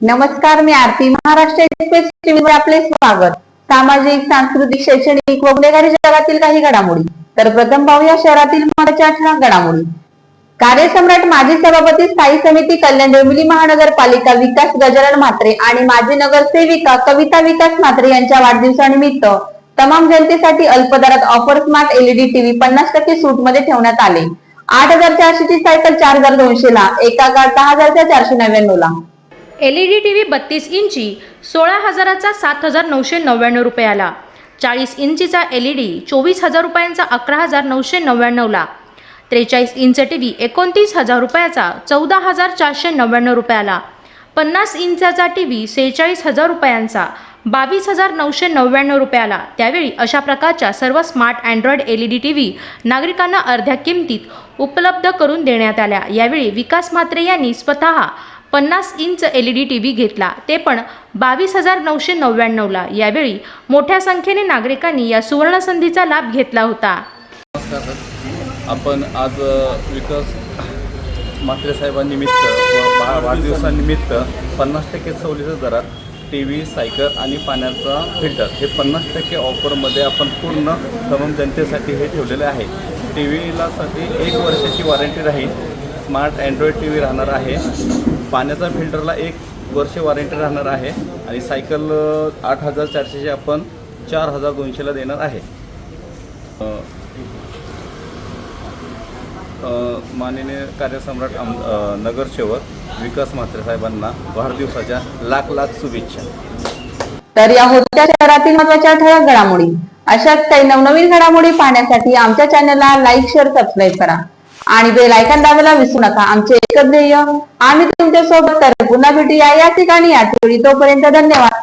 नमस्कार मी आरती. महाराष्ट्र एक्सप्रेस टीव्हीवर आपले स्वागत. सामाजिक सांस्कृतिक शैक्षणिक व गुन्हेगारी जगातील काही घडामोडी. तर प्रथम पाहूया शहरातील महत्त्वाच्या ठळक घडामोडी. कार्यसम्राट माजी सभापती स्थायी समिती कल्याण डोंबिवली महानगरपालिका विकास गजानन म्हात्रे आणि माजी नगरसेविका कविता विकास म्हात्रे यांच्या वाढदिवसानिमित्त तमाम जनतेसाठी अल्पदरात ऑफर स्मार्ट एलईडी टीव्ही पन्नास टक्के सूटमध्ये ठेवण्यात आले. आठ हजार चारशे ची सायकल चार हजार दोनशे ला एका कार दहा हजारच्या चारशे नव्याण्णव ला L E D T V बत्तीस इंची सोळा हजाराचा सात हजार नऊशे नव्याण्णव रुपयाला. चाळीस इंचीचा एल ई डी चोवीस हजार रुपयांचा अकरा हजार नऊशे नव्याण्णवला. त्रेचाळीस इंच टी व्ही एकोणतीस हजार रुपयाचा चौदा हजार चारशे नव्याण्णव रुपयाला. पन्नास इंचाचा टी व्ही सेहेचाळीस हजार रुपयांचा बावीस हजार नऊशे नव्याण्णव रुपयाला. त्यावेळी अशा प्रकारच्या सर्व smart Android L E D T V नागरिकांना अर्ध्या किमतीत उपलब्ध करून देण्यात आल्या. यावेळी विकास म्हात्रे यांनी स्वतः पन्नास inch L E D T V घेतला. ते पण बावीस हजार नऊशे नव्याण्णवला. यावेळी मोठ्या संख्येने नागरिकांनी या सुवर्णसंधीचा लाभ घेतला होता. नमस्कार आपण आज विकास म्हात्रे साहेबांनिमित्त व वाढदिवसानिमित्त पन्नास टक्के सवलीच्या दरात टी व्ही सायकल आणि पाण्याचा फिल्टर हे पन्नास टक्के ऑफरमध्ये आपण पूर्ण तमाम जनतेसाठी हे ठेवलेले आहे. टी व्हीलासाठी एक वर्षाची वॉरंटी राहील. स्मार्ट अँड्रॉइड टी व्ही राहणार आहे. पाण्याचा फिल्टरला एक वर्ष वॉरंटी राहणार आहे आणि सायकल आठ हजार चारशेचे आपण चार हजार दोनशेला देणार आहे. माननीय कार्यसम्राट आम नगरसेवक विकास म्हात्रे साहेबांना वाढदिवसाच्या लाख लाख शुभेच्छा. तर या होत्या शहरातील महत्त्वाच्या ठळक घडामोडी. अशाच काही नवनवीन घडामोडी पाहण्यासाठी आमच्या चॅनलला लाईक शेअर सबस्क्राईब करा. आणि बेल आयकॉन दाबायला विसरू नका. आमचे एकच ध्येय आम्ही तुमच्यासोबत तर पुन्हा भेटूया या ठिकाणी या वेळी तोपर्यंत धन्यवाद.